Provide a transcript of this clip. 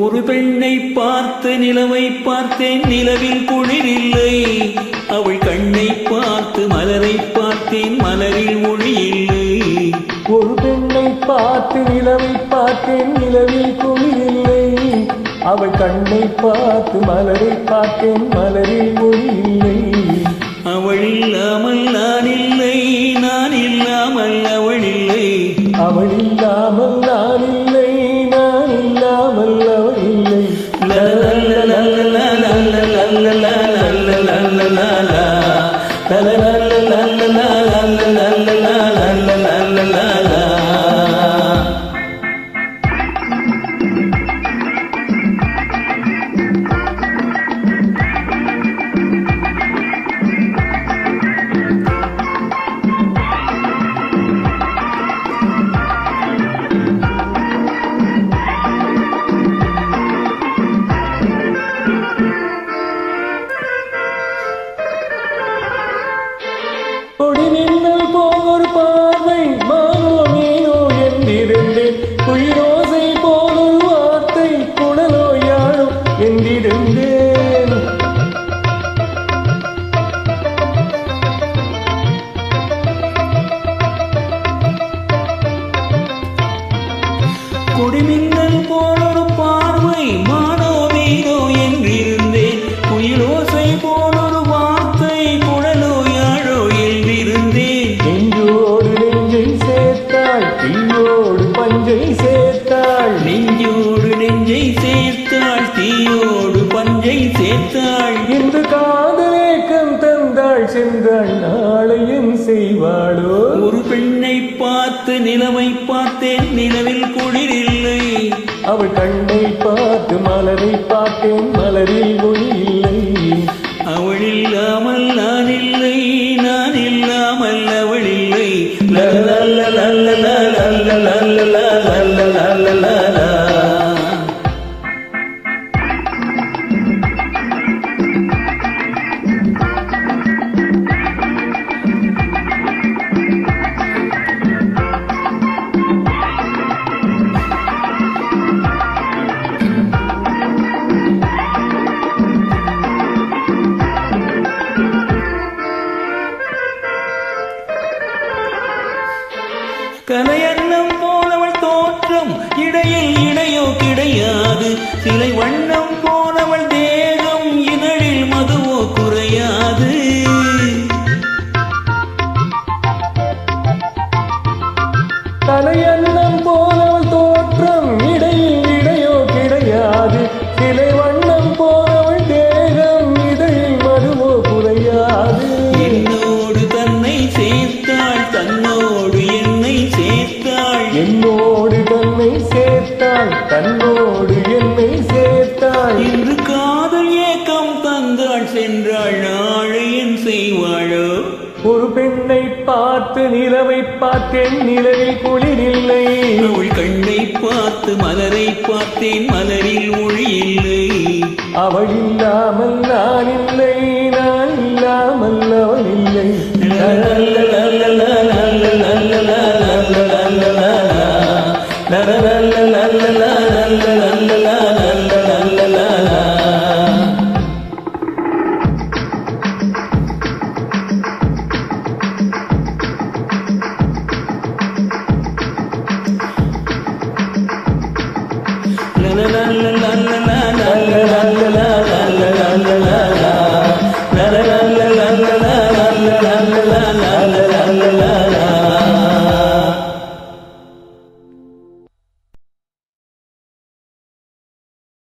ஒரு பெண்ணை பார்த்த நிலவை பார்த்தேன். நிலவில் குளிர் இல்லை. அவள் கண்ணை பார்த்து மலரை பார்த்தேன். மலரில் ஒளி இல்லை. ஒரு பெண்ணை பார்த்து நிலவை பார்த்தேன். நிலவில் குளிர் இல்லை. அவள் கண்ணை பார்த்து மலரை பார்த்தேன். மலரில் ஒளி இல்லை. la la la la la சென்றாள் நாளையும் செய்வாளோ? ஒரு பெண்ணை பார்த்து நிலவை பார்த்தேன் நிலவில் குளிரில்லை. அவள் கண்ணை பார்த்து மலரை பார்த்தேன் மலரில் ஒளி இல்லை. அவள் இல்லாமல் நான் இல்லை. கலையன்னம் போலவள் தோற்றம் இடையில் இடையோ கிடையாது. சிலை வண்ணம் போலவள் தே நிலவை பார்த்தேன் நிலவில் குளிரில்லை அவள் கண்ணை பார்த்து மலரை பார்த்தேன் மலரில் ஒளி இல்லை அவள் இல்லாமல் நான் இல்லை நான் இல்லாமல் அவள் இல்லை la la la la la